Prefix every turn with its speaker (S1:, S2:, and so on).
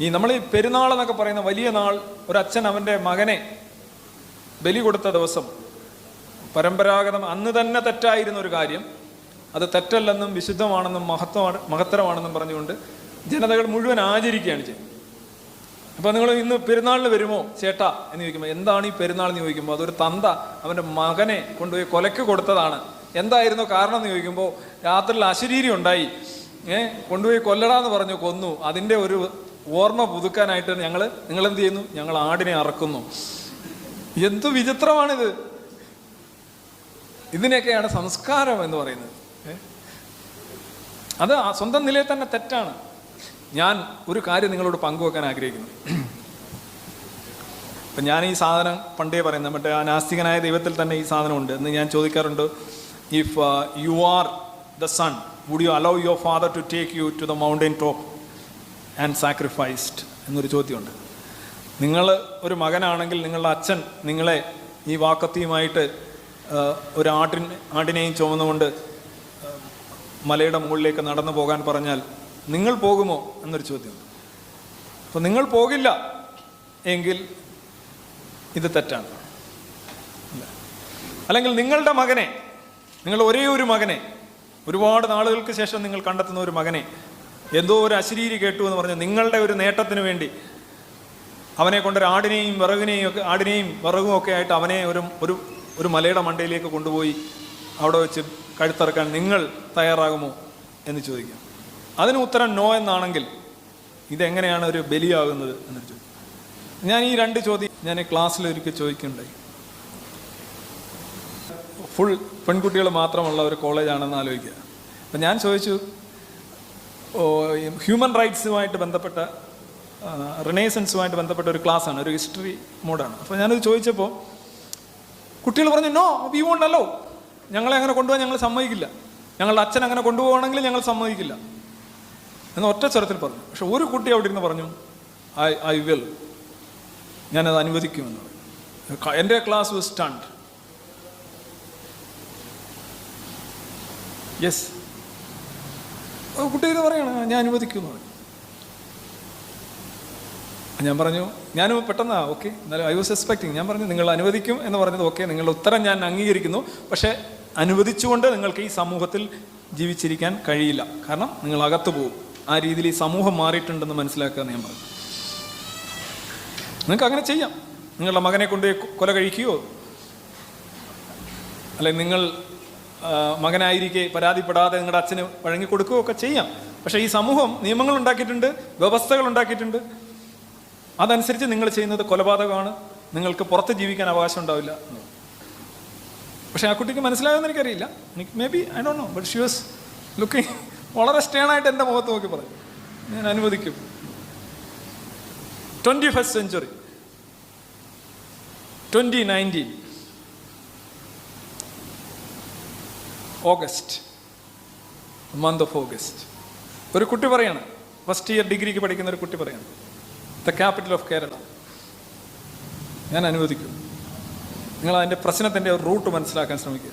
S1: ഈ നമ്മൾ ഈ പെരുന്നാൾ എന്നൊക്കെ പറയുന്ന വലിയ നാൾ ഒരച്ഛൻ അവന്റെ മകനെ ബലി കൊടുത്ത ദിവസം പരമ്പരാഗതം അന്ന് തന്നെ തെറ്റായിരുന്ന ഒരു കാര്യം. അത് തെറ്റല്ലെന്നും വിശുദ്ധമാണെന്നും മഹത്വമാണ് മഹത്തരമാണെന്നും പറഞ്ഞുകൊണ്ട് ജനതകൾ മുഴുവൻ ആചരിക്കുകയാണ് ചെയ്യുന്നത് അപ്പോൾ നിങ്ങൾ ഇന്ന് പെരുന്നാളിന് വരുമോ? ചേട്ടാ എന്ന് ചോദിക്കുമ്പോൾ എന്താണ് ഈ പെരുന്നാൾ എന്ന് ചോദിക്കുമ്പോൾ അതൊരു തന്ത അവന്റെ മകനെ കൊണ്ടുപോയി കൊലക്ക് കൊടുത്തതാണ്. എന്തായിരുന്നു കാരണം എന്ന് ചോദിക്കുമ്പോൾ രാത്രിയിൽ അശരീരി ഉണ്ടായി. ഏഹ് കൊണ്ടുപോയി കൊല്ലടാന്ന് പറഞ്ഞു കൊന്നു. അതിന്റെ ഒരു ഓർമ്മ പുതുക്കാനായിട്ട് ഞങ്ങൾ നിങ്ങൾ എന്ത് ചെയ്യുന്നു? ഞങ്ങൾ ആടിനെ അറക്കുന്നു. എന്തു വിചിത്രമാണിത്. ഇതിനെയൊക്കെയാണ് സംസ്കാരം എന്ന് പറയുന്നത്. അത് സ്വന്തം നിലയിൽ തന്നെ തെറ്റാണ്. ഞാൻ ഒരു കാര്യം നിങ്ങളോട് പങ്കുവെക്കാൻ ആഗ്രഹിക്കുന്നു. ഇപ്പം ഞാൻ ഈ സാധനം പണ്ടേ പറയുന്നത് മറ്റേ ആ നാസ്തികനായ ദൈവത്തിൽ തന്നെ ഈ സാധനം ഉണ്ട് എന്ന് ഞാൻ ചോദിക്കാറുണ്ട്. If you are the son would you allow your father to take you to the mountain top and sacrificed എന്നൊരു ചോദ്യമുണ്ട്. നിങ്ങൾ ഒരു മകനാണെങ്കിൽ നിങ്ങളുടെ അച്ഛൻ നിങ്ങളെ ഈ വാക്കത്തിയുമായിട്ട് ഒരു ആട്ടിൻ ആടിനെയും ചുമന്നുകൊണ്ട് മലയുടെ മുകളിലേക്ക് നടന്നു പോകാൻ പറഞ്ഞാൽ നിങ്ങൾ പോകുമോ എന്നൊരു ചോദ്യമുണ്ട്. അപ്പോൾ നിങ്ങൾ പോകില്ല എങ്കിൽ ഇത് തെറ്റാണ്. അല്ലെങ്കിൽ നിങ്ങളുടെ മകനെ നിങ്ങൾ ഒരേ ഒരു മകനെ ഒരുപാട് നാളുകൾക്ക് ശേഷം നിങ്ങൾ കണ്ടെത്തുന്ന ഒരു മകനെ എന്തോ ഒരു അശരീരി കേട്ടു എന്ന് പറഞ്ഞ്. നിങ്ങളുടെ ഒരു നേട്ടത്തിന് വേണ്ടി. അവനെ കൊണ്ടൊരു ആടിനെയും വിറകിനെയും ഒക്കെ ആടിനെയും വിറകും ഒക്കെ ആയിട്ട് അവനെ ഒരു ഒരു ഒരു മലയുടെ മണ്ടയിലേക്ക് കൊണ്ടുപോയി അവിടെ വെച്ച് കഴുത്തിറക്കാൻ നിങ്ങൾ തയ്യാറാകുമോ എന്ന് ചോദിക്കാം. അതിന് ഉത്തരം നോ എന്നാണെങ്കിൽ ഇതെങ്ങനെയാണ് ഒരു ബലിയാകുന്നത് എന്ന് ചോദിക്കും. ഞാൻ ഈ രണ്ട് ചോദ്യം ഞാൻ ക്ലാസ്സിൽ ഒരിക്കൽ ചോദിക്കുന്നുണ്ടായി ഫുൾ പെൺകുട്ടികൾ മാത്രമുള്ള ഒരു കോളേജാണെന്ന് ആലോചിക്കുക. അപ്പം ഞാൻ ചോദിച്ചു ഹ്യൂമൻ റൈറ്റ്സുമായിട്ട് ബന്ധപ്പെട്ട റിനേസൻസുമായിട്ട് ബന്ധപ്പെട്ട ഒരു ക്ലാസ്സാണ് ഒരു ഹിസ്റ്ററി മോഡാണ് അപ്പോൾ ഞാനത് ചോദിച്ചപ്പോൾ കുട്ടികൾ പറഞ്ഞു നോ വി വോണ്ട് അല്ലോ ഞങ്ങളെ അങ്ങനെ കൊണ്ടുപോകാൻ ഞങ്ങൾ സമ്മതിക്കില്ല. ഞങ്ങളുടെ അച്ഛൻ അങ്ങനെ കൊണ്ടുപോകണമെങ്കിൽ ഞങ്ങൾ സമ്മതിക്കില്ല. എന്ന് ഒറ്റ സ്വരത്തിൽ പറഞ്ഞു. പക്ഷെ ഒരു കുട്ടി അവിടെ ഇരുന്ന് പറഞ്ഞു ഐ ഐ വിൽ ഞാനത് അനുവദിക്കുമെന്ന് എന്റെ ക്ലാസ് വാസ് സ്റ്റണ്ട് യെസ് കുട്ടി ഇത് പറയണം ഞാൻ അനുവദിക്കുന്നു. ഞാൻ പറഞ്ഞു ഞാൻ പെട്ടെന്നാ ഓക്കെ എന്നാലും ഐ വാസ് എക്സ്പെക്ടിങ് ഞാൻ പറഞ്ഞു നിങ്ങൾ അനുവദിക്കും എന്ന് പറഞ്ഞത് ഓക്കെ നിങ്ങളുടെ ഉത്തരം ഞാൻ അംഗീകരിക്കുന്നു പക്ഷേ അനുവദിച്ചുകൊണ്ട് നിങ്ങൾക്ക് ഈ സമൂഹത്തിൽ ജീവിച്ചിരിക്കാൻ കഴിയില്ല. കാരണം നിങ്ങൾ അകത്തു പോകും. ആ രീതിയിൽ ഈ സമൂഹം മാറിയിട്ടുണ്ടെന്ന് മനസ്സിലാക്കുക ഞാൻ പറഞ്ഞു. നിങ്ങൾക്ക് അങ്ങനെ ചെയ്യാം. നിങ്ങളുടെ മകനെ കൊണ്ട് കൊല കഴിക്കുകയോ അല്ലെ നിങ്ങൾ മകനായിരിക്കെ പരാതിപ്പെടാതെ നിങ്ങളുടെ അച്ഛന് വഴങ്ങി ഒക്കെ ചെയ്യാം. പക്ഷേ ഈ സമൂഹം നിയമങ്ങൾ ഉണ്ടാക്കിയിട്ടുണ്ട് വ്യവസ്ഥകൾ ഉണ്ടാക്കിയിട്ടുണ്ട്. അതനുസരിച്ച് നിങ്ങൾ ചെയ്യുന്നത് കൊലപാതകമാണ്. നിങ്ങൾക്ക് പുറത്ത് ജീവിക്കാൻ അവകാശം ഉണ്ടാവില്ല. പക്ഷേ ആ കുട്ടിക്ക് മനസ്സിലാകുമെന്ന് എനിക്കറിയില്ല. എനിക്ക് maybe I don't know but she was looking വളരെ സ്റ്റേണായിട്ട് എന്റെ മുഖത്ത് നോക്കി പറഞ്ഞു. ഞാൻ അനുവദിക്കും. Twenty first century twenty nineteen August month of August ഒരു കുട്ടി പറയാണ് ഫസ്റ്റ് ഇയർ ഡിഗ്രിക്ക് പഠിക്കുന്ന ഒരു കുട്ടി പറയാണ് ദ ക്യാപിറ്റൽ ഓഫ് കേരള ഞാൻ അനുവദിക്കും. നിങ്ങൾ അതിന്റെ പ്രശ്നത്തിന്റെ റൂട്ട് മനസ്സിലാക്കാൻ ശ്രമിക്കുക.